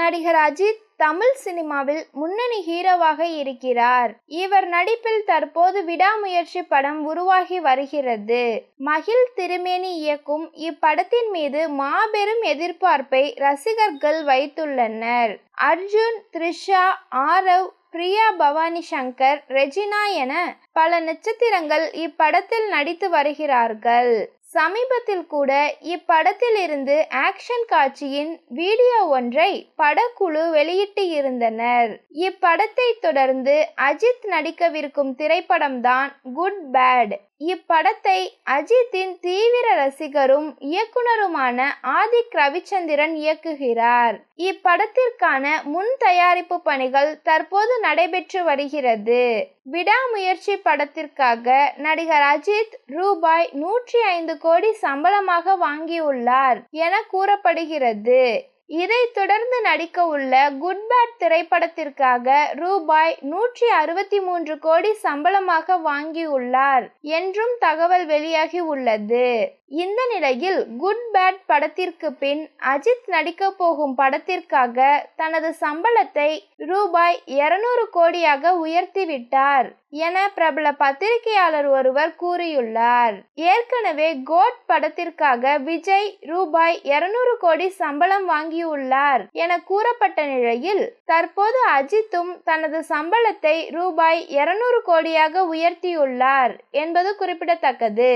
நடிகர் அஜித் தமிழ் சினிமாவில் முன்னணி ஹீரோவாக இருக்கிறார். இவர் நடிப்பில் தற்போது விடாமுயற்சி படம் உருவாகி வருகிறது. மகிழ் திருமேனி இயக்கும் இப்படத்தின் மீது மாபெரும் எதிர்பார்ப்பை ரசிகர்கள் வைத்துள்ளனர். அர்ஜுன் த்ரிஷா ஆரவ் பிரியா பவானி சங்கர் ரெஜினா என பல நட்சத்திரங்கள் இப்படத்தில் நடித்து வருகிறார்கள். சமீபத்தில் கூட இப்படத்தில் இருந்து ஆக்ஷன் காட்சியின் வீடியோ ஒன்றை படக்குழு வெளியிட்டு இருந்தனர். இப்படத்தை தொடர்ந்து அஜித் நடிக்கவிருக்கும் திரைப்படம்தான் குட் பேட் இப்படத்தை அஜித்தின் தீவிர ரசிகரும் இயக்குனருமான ஆதிக் ரவிச்சந்திரன் இயக்குகிறார். இப்படத்திற்கான முன் தயாரிப்பு பணிகள் தற்போது நடைபெற்று வருகிறது. விடாமுயற்சி படத்திற்காக நடிகர் அஜித் ரூபாய் நூற்றி ஐந்து கோடி சம்பளமாக வாங்கியுள்ளார் என கூறப்படுகிறது. இதைத் தொடர்ந்து நடிக்க உள்ள குட் பேட் திரைப்படத்திற்காக ரூபாய் நூற்றி அறுபத்தி மூன்று கோடி சம்பளமாக வாங்கியுள்ளார் என்றும் தகவல் வெளியாகி உள்ளது. இந்த நிலையில் குட் பேட் படத்திற்கு பின் அஜித் நடிக்க போகும் படத்திற்காக தனது சம்பளத்தை ரூபாய் இருநூறு கோடியாக உயர்த்திவிட்டார் என பிரபல பத்திரிகையாளர் ஒருவர் கூறியுள்ளார். ஏற்கனவே கோட் படத்திற்காக விஜய் ரூபாய் இருநூறு கோடி சம்பளம் வாங்கி வாங்கியுள்ளார் என கூறப்பட்ட நிலையில் தற்போது அஜித்தும் தனது சம்பளத்தை ரூபாய் இருநூறு கோடியாக உயர்த்தியுள்ளார் என்பது குறிப்பிடத்தக்கது.